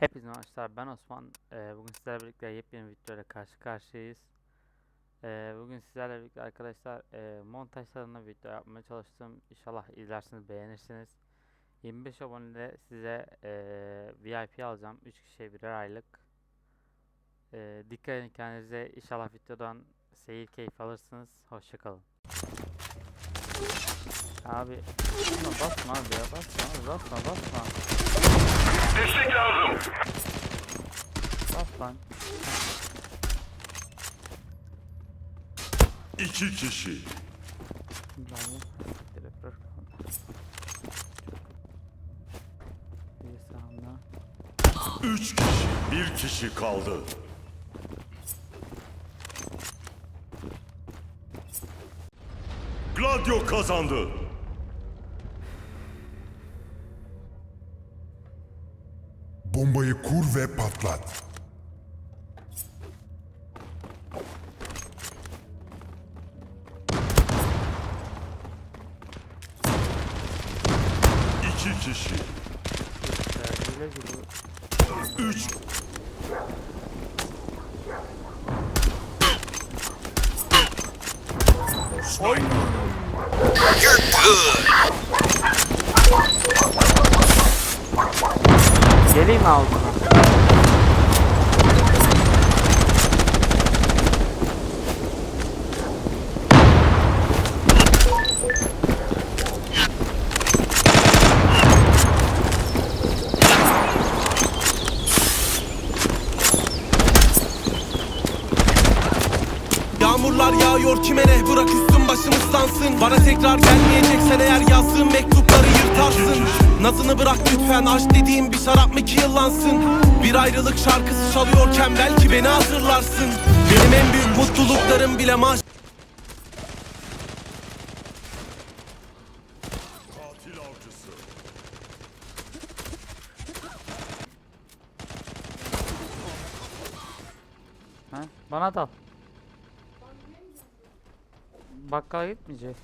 Hepinize arkadaşlar ben Osman. Ee, bugün sizlerle birlikte yepyeni bir videoyla karşı karşıyayız. Ee, bugün sizlerle birlikte arkadaşlar e, montaj tarzında video yapmaya çalıştım. İnşallah izlersiniz beğenirsiniz. 25 abonede size e, VIP alacağım. 3 kişiye birer aylık. E, dikkat edin kendinize. İnşallah videodan seyir keyif alırsınız. Hoşçakalın. Abi basma basma abi ya basma abi, basma basma. Destek lazım. Bas lan. İki kişi. Bir sağında. Üç kişi. Bir kişi kaldı. Gladio kazandı. Bombayı kur ve patlat. İki kişi. Ee, güle güle. Üç. Geleyim mi altına? Yağmurlar yağıyor kime ne bırak üstüm başım ıslansın Bana tekrar gelmeyeceksen eğer yazdığım mektupları yırtarsın Nazını bırak lütfen aşk dediğim bir şarap mı ki yıllansın Bir ayrılık şarkısı çalıyorken belki beni hatırlarsın Benim en büyük mutluluklarım bile maaş. Ha? Bana da al. Bakkala gitmeyecek.